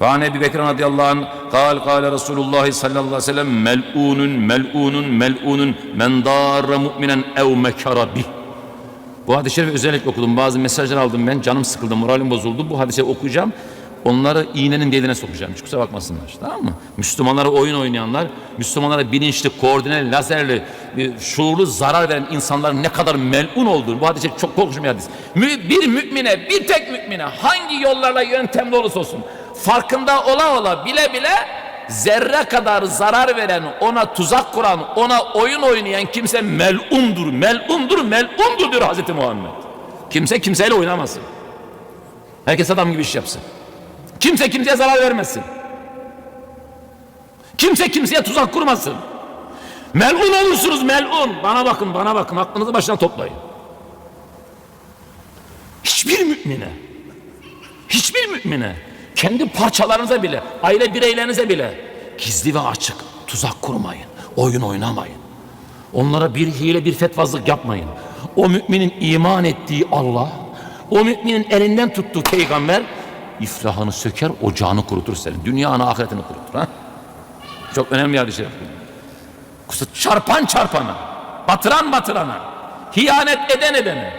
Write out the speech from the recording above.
Ve an Ebi Bekir radıyallahu anh kal kale Resulullah sallallahu aleyhi ve sellem mel'unun mel'unun mel'unun men darra mu'minen ev mekara bih. Bu hadis-i şerifi özellikle okudum. Bazı mesajlar aldım ben. Canım sıkıldı, moralim bozuldu. Bu hadise okuyacağım. Onları iğnenin deliğine sokacağım. Hiç kusura bakmasınlar. Tamam mı? Müslümanlara oyun oynayanlar, Müslümanlara bilinçli, koordineli, lazerli, e, şuurlu zarar veren insanların ne kadar melun olduğunu bu hadis çok korkunç bir hadis. Bir mümine, bir tek mümine hangi yollarla yöntemli olursa olsun farkında ola ola bile bile zerre kadar zarar veren, ona tuzak kuran, ona oyun oynayan kimse melundur, melundur, melundur diyor Hazreti Muhammed. Kimse kimseyle oynamasın. Herkes adam gibi iş yapsın. Kimse kimseye zarar vermesin. Kimse kimseye tuzak kurmasın. Melun olursunuz melun. Bana bakın bana bakın aklınızı başına toplayın. Hiçbir mümine hiçbir mümine kendi parçalarınıza bile aile bireylerinize bile gizli ve açık tuzak kurmayın. Oyun oynamayın. Onlara bir hile bir fetvazlık yapmayın. O müminin iman ettiği Allah, o müminin elinden tuttuğu peygamber iflahını söker, ocağını kurutur senin. Dünyanı, ahiretini kurutur. Ha? Çok önemli bir şerif. Çarpan çarpana, batıran batırana, hiyanet eden edene,